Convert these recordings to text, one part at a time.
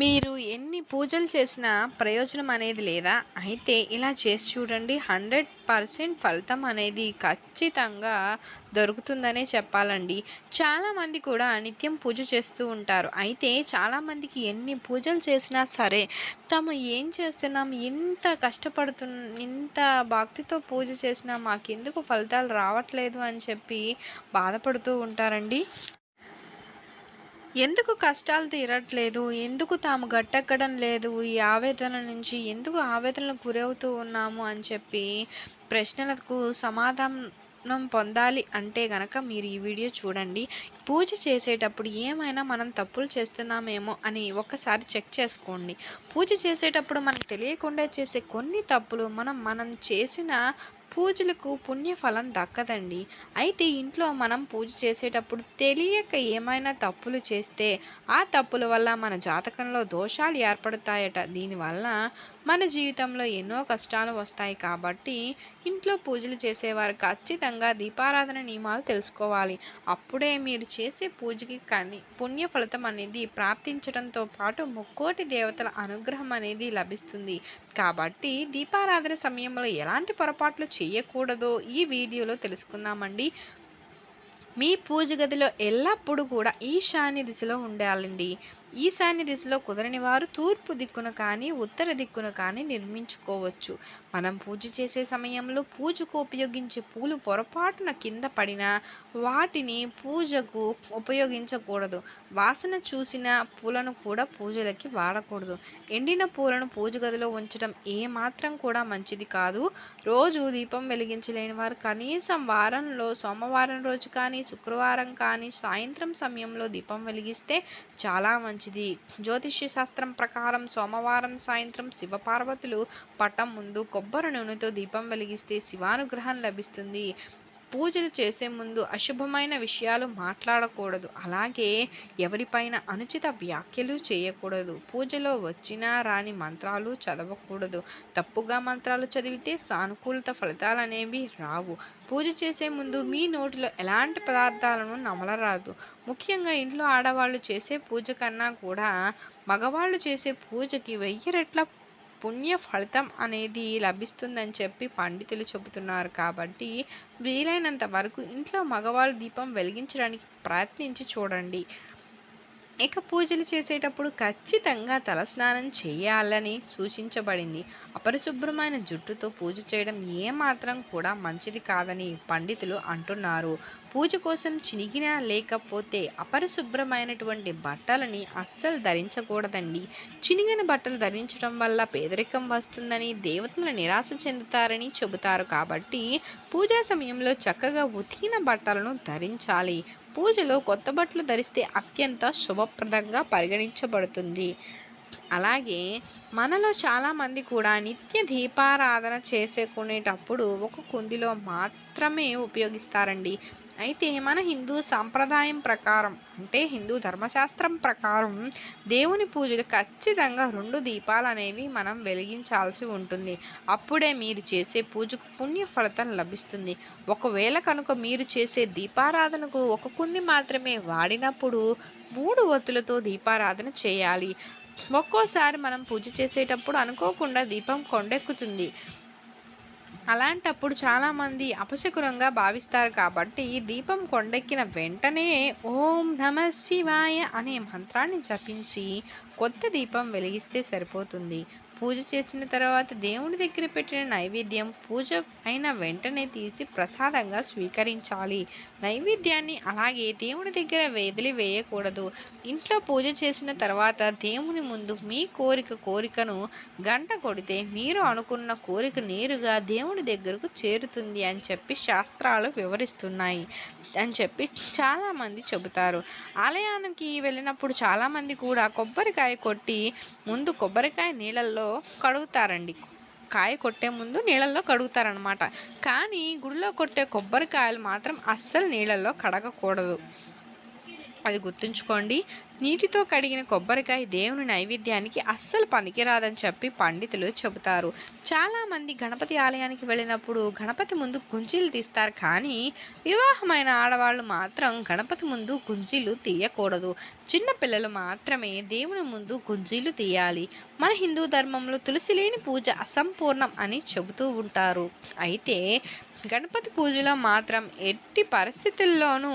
మీరు ఎన్ని పూజలు చేసినా ప్రయోజనం అనేది లేదా? అయితే ఇలా చేసి చూడండి. హండ్రెడ్ పర్సెంట్ ఫలితం అనేది ఖచ్చితంగా దొరుకుతుందనే చెప్పాలండి. చాలామంది కూడా నిత్యం పూజ చేస్తూ ఉంటారు. అయితే చాలామందికి ఎన్ని పూజలు చేసినా సరే తాము ఏం చేస్తున్నాం ఇంత కష్టపడుతు ఇంత భక్తితో పూజ చేసినా మాకెందుకు ఫలితాలు రావట్లేదు అని చెప్పి బాధపడుతూ ఉంటారండి. ఎందుకు కష్టాలు తీరట్లేదు? ఎందుకు తాము గట్టెక్కడం లేదు? ఈ ఆవేదన నుంచి ఎందుకు ఆవేదనలకు గురవుతూ ఉన్నాము అని చెప్పి ప్రశ్నలకు సమాధానం పొందాలి అంటే గనక మీరు ఈ వీడియో చూడండి. పూజ చేసేటప్పుడు ఏమైనా మనం తప్పులు చేస్తున్నామేమో అని ఒక్కసారి చెక్ చేసుకోండి. పూజ చేసేటప్పుడు మనకు తెలియకుండా చేసే కొన్ని తప్పులు మనం మనం చేసిన పూజలకు పుణ్యఫలం దక్కదండి. అయితే ఇంట్లో మనం పూజ చేసేటప్పుడు తెలియక ఏమైనా తప్పులు చేస్తే ఆ తప్పుల వల్ల మన జాతకంలో దోషాలు ఏర్పడతాయట. దీనివల్ల మన జీవితంలో ఎన్నో కష్టాలు వస్తాయి కాబట్టి ఇంట్లో పూజలు చేసేవారు ఖచ్చితంగా దీపారాధన నియమాలు తెలుసుకోవాలి. అప్పుడే మీరు చేసే పూజకి కని పుణ్య ఫలితం అనేది ప్రాప్తించడంతో పాటు ముక్కోటి దేవతల అనుగ్రహం అనేది లభిస్తుంది. కాబట్టి దీపారాధన సమయంలో ఎలాంటి పొరపాట్లు చే చేయకూడదో ఈ వీడియోలో తెలుసుకుందామండి. మీ పూజ గదిలో ఎల్లప్పుడూ కూడా ఈశాన్య దిశలో ఉండాలండి. ఈశాన్య దిశలో కుదరని వారు తూర్పు దిక్కున కానీ ఉత్తర దిక్కున కానీ నిర్మించుకోవచ్చు. మనం పూజ చేసే సమయంలో పూజకు ఉపయోగించే పూలు పొరపాటున కింద పడినా వాటిని పూజకు ఉపయోగించకూడదు. వాసన చూసిన పూలను కూడా పూజలకి వాడకూడదు. ఎండిన పూలను పూజ గదిలో ఉంచడం ఏమాత్రం కూడా మంచిది కాదు. రోజు దీపం వెలిగించలేని వారు కనీసం వారంలో సోమవారం రోజు కానీ శుక్రవారం కానీ సాయంత్రం సమయంలో దీపం వెలిగిస్తే చాలా మంచిది. మంచిది జ్యోతిష్య శాస్త్రం ప్రకారం సోమవారం సాయంత్రం శివపార్వతులు పటం ముందు కొబ్బరి నూనెతో దీపం వెలిగిస్తే శివానుగ్రహం లభిస్తుంది. పూజలు చేసే ముందు అశుభమైన విషయాలు మాట్లాడకూడదు. అలాగే ఎవరిపైన అనుచిత వ్యాఖ్యలు చేయకూడదు. పూజలో వచ్చినా రాని మంత్రాలు చదవకూడదు. తప్పుగా మంత్రాలు చదివితే సానుకూలత ఫలితాలు అనేవి రావు. పూజ చేసే ముందు మీ నోటిలో ఎలాంటి పదార్థాలను నమలరాదు. ముఖ్యంగా ఇంట్లో ఆడవాళ్ళు చేసే పూజ కన్నా కూడా మగవాళ్ళు చేసే పూజకి వెయ్యి రెట్ల పుణ్య ఫలితం అనేది లభిస్తుందని చెప్పి పండితులు చెబుతున్నారు కాబట్టి వీలైనంత వరకు ఇంట్లో మగవాళ్ళు దీపం వెలిగించడానికి ప్రయత్నించి చూడండి. ఇక పూజలు చేసేటప్పుడు ఖచ్చితంగా తలస్నానం చేయాలని సూచించబడింది. అపరిశుభ్రమైన జుట్టుతో పూజ చేయడం ఏమాత్రం కూడా మంచిది కాదని పండితులు అంటున్నారు. పూజ కోసం చినిగిన లేకపోతే అపరిశుభ్రమైనటువంటి బట్టలని అస్సలు ధరించకూడదండి. చినిగిన బట్టలు ధరించడం వల్ల పేదరికం వస్తుందని దేవతలు నిరాశ చెందుతారని చెబుతారు కాబట్టి పూజా సమయంలో చక్కగా ఉతికిన బట్టలను ధరించాలి. పూజలో కొత్త బట్టలు ధరిస్తే అత్యంత శుభప్రదంగా పరిగణించబడుతుంది. అలాగే మనలో చాలామంది కూడా నిత్య దీపారాధన చేసుకునేటప్పుడు ఒక కుందిలో మాత్రమే ఉపయోగిస్తారండి. అయితే మన హిందూ సాంప్రదాయం ప్రకారం అంటే హిందూ ధర్మశాస్త్రం ప్రకారం దేవుని పూజలు ఖచ్చితంగా రెండు దీపాలు అనేవి మనం వెలిగించాల్సి ఉంటుంది. అప్పుడే మీరు చేసే పూజకు పుణ్య ఫలితం లభిస్తుంది. ఒకవేళ కనుక మీరు చేసే దీపారాధనకు ఒక కుంది మాత్రమే వాడినప్పుడు మూడు ఒత్తులతో దీపారాధన చేయాలి. ఒక్కోసారి మనం పూజ చేసేటప్పుడు అనుకోకుండా దీపం కొండెక్కుతుంది. అలాంటప్పుడు చాలామంది అపశకురంగా భావిస్తారు కాబట్టి దీపం కొండెక్కిన వెంటనే ఓం నమ శివాయ అనే మంత్రాన్ని జపించి కొత్త దీపం వెలిగిస్తే సరిపోతుంది. పూజ చేసిన తర్వాత దేవుని దగ్గర పెట్టిన నైవేద్యం పూజ అయిన వెంటనే తీసి ప్రసాదంగా స్వీకరించాలి. నైవేద్యాన్ని అలాగే దేవుని దగ్గర వేదిలి వేయకూడదు. ఇంట్లో పూజ చేసిన తర్వాత దేవుని ముందు మీ కోరిక కోరికను గంట కొడితే మీరు అనుకున్న కోరిక నేరుగా దేవుని దగ్గరకు చేరుతుంది అని చెప్పి శాస్త్రాలు వివరిస్తున్నాయి అని చెప్పి చాలామంది చెబుతారు. ఆలయానికి వెళ్ళినప్పుడు చాలామంది కూడా కొబ్బరికాయ కొట్టి ముందు కొబ్బరికాయ నీళ్ళల్లో కడుగుతారండి. కాయ కొట్టే ముందు నీళ్ళల్లో కడుగుతారనమాట కానీ గుడిలో కొట్టే కొబ్బరికాయలు మాత్రం అస్సలు నీళ్ళల్లో కడగకూడదు. అది గుర్తుంచుకోండి. నీటితో కడిగిన కొబ్బరికాయ దేవుని నైవేద్యానికి అస్సలు పనికిరాదని చెప్పి పండితులు చెబుతారు. చాలామంది గణపతి ఆలయానికి వెళ్ళినప్పుడు గణపతి ముందు గుంజీలు తీస్తారు కానీ వివాహమైన ఆడవాళ్ళు మాత్రం గణపతి ముందు గుంజీలు తీయకూడదు. చిన్న పిల్లలు మాత్రమే దేవుని ముందు గుంజీలు తీయాలి. మన హిందూ ధర్మంలో తులసి లేని పూజ అసంపూర్ణం అని చెబుతూ ఉంటారు. అయితే గణపతి పూజలో మాత్రం ఎట్టి పరిస్థితుల్లోనూ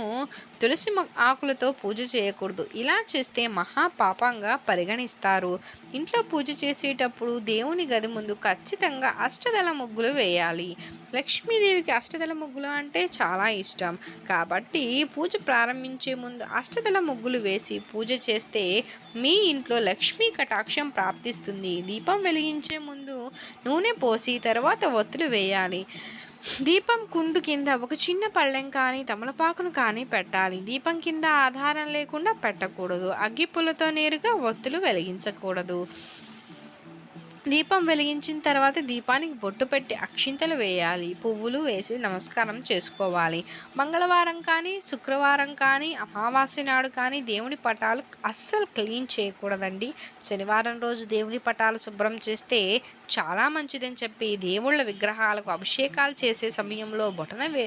తులసి ఆకులతో పూజ చేయకూడదు. ఇలా చేస్తే మహాపాపంగా పరిగణిస్తారు. ఇంట్లో పూజ చేసేటప్పుడు దేవుని గది ముందు ఖచ్చితంగా అష్టదళ ముగ్గులు వేయాలి. లక్ష్మీదేవికి అష్టదళ ముగ్గులు అంటే చాలా ఇష్టం. కాబట్టి పూజ ప్రారంభించే ముందు అష్టదళ ముగ్గులు వేసి పూజ చేస్తే మీ ఇంట్లో లక్ష్మీ కటాక్షం ప్రాప్తిస్తుంది. దీపం వెలిగించే ముందు నూనె పోసి తర్వాత ఒత్తులు వేయాలి. దీపం కుందు కింద ఒక చిన్న పళ్ళెం కానీ తమలపాకును కానీ పెట్టాలి. దీపం కింద ఆధారం లేకుండా పెట్టకూడదు. అగ్గిపుల్లతో నేరుగా ఒత్తులు వెలిగించకూడదు. దీపం వెలిగించిన తర్వాత దీపానికి బొట్టు పెట్టి అక్షింతలు వేయాలి. పువ్వులు వేసి నమస్కారం చేసుకోవాలి. మంగళవారం కానీ శుక్రవారం కానీ అమావాస్య నాడు కానీ దేవుని పటాలు అస్సలు క్లీన్ చేయకూడదండి. శనివారం రోజు దేవుని పటాలు శుభ్రం చేస్తే చాలా మంచిదని చెప్పి దేవుళ్ళ విగ్రహాలకు అభిషేకాలు చేసే సమయంలో బొటన వే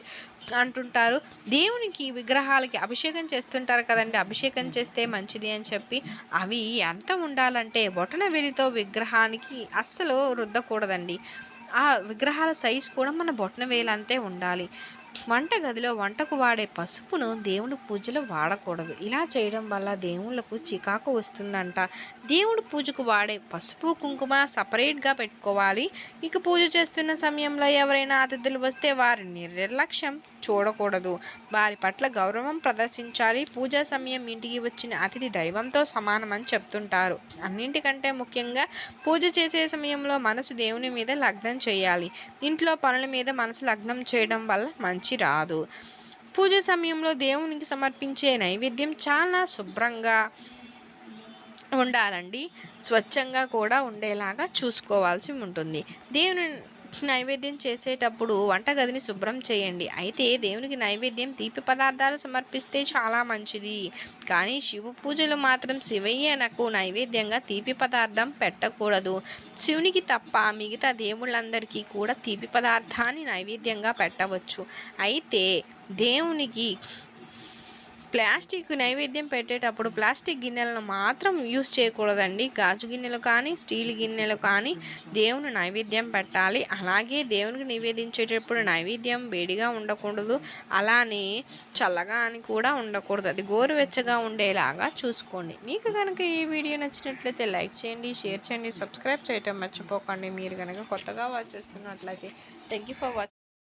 అంటుంటారు. దేవునికి విగ్రహాలకి అభిషేకం చేస్తుంటారు కదండి. అభిషేకం చేస్తే మంచిది అని చెప్పి అవి ఎంత ఉండాలంటే బొటన వెలితో విగ్రహానికి అస్సలు రుద్దకూడదండి. ఆ విగ్రహాల సైజు కూడా మన బొటన వేలంతే ఉండాలి. వంట గదిలో వంటకు వాడే పసుపును దేవుని పూజలో వాడకూడదు. ఇలా చేయడం వల్ల దేవుళ్ళకు చికాకు వస్తుందంట. దేవుడి పూజకు వాడే పసుపు కుంకుమ సపరేట్గా పెట్టుకోవాలి. ఇక పూజ చేస్తున్న సమయంలో ఎవరైనా అతిథులు వస్తే వారి నిర్లక్ష్యం చూడకూడదు. వారి పట్ల గౌరవం ప్రదర్శించాలి. పూజా సమయం ఇంటికి వచ్చిన అతిథి దైవంతో సమానమని చెప్తుంటారు. అన్నింటికంటే ముఖ్యంగా పూజ చేసే సమయంలో మనసు దేవుని మీద లగ్నం చేయాలి. ఇంట్లో పనుల మీద మనసు లగ్నం చేయడం వల్ల మంచి రాదు. పూజ సమయంలో దేవునికి సమర్పించే నైవేద్యం చాలా శుభ్రంగా ఉండాలండి. స్వచ్ఛంగా కూడా ఉండేలాగా చూసుకోవాల్సి ఉంటుంది. దేవుని నైవేద్యం చేసేటప్పుడు వంటగదిని శుభ్రం చేయండి. అయితే దేవునికి నైవేద్యం తీపి పదార్థాలు సమర్పిస్తే చాలా మంచిది. కానీ శివ పూజలు మాత్రం శివయ్యనకు నైవేద్యంగా తీపి పదార్థం పెట్టకూడదు. శివునికి తప్ప మిగతా దేవుళ్ళందరికీ కూడా తీపి పదార్థాన్ని నైవేద్యంగా పెట్టవచ్చు. అయితే దేవునికి ప్లాస్టిక్ నైవేద్యం పెట్టేటప్పుడు ప్లాస్టిక్ గిన్నెలను మాత్రం యూస్ చేయకూడదండి. గాజు గిన్నెలు కానీ స్టీల్ గిన్నెలు కానీ దేవుని నైవేద్యం పెట్టాలి. అలాగే దేవునికి నివేదించేటప్పుడు నైవేద్యం వేడిగా ఉండకూడదు. అలానే చల్లగా అని కూడా ఉండకూడదు. అది గోరువెచ్చగా ఉండేలాగా చూసుకోండి. మీకు కనుక ఈ వీడియో నచ్చినట్లయితే లైక్ చేయండి షేర్ చేయండి సబ్స్క్రైబ్ చేయటం మర్చిపోకండి. మీరు కనుక కొత్తగా వాచ్ చేస్తున్నట్లయితే థ్యాంక్ యూ ఫర్ వాచ్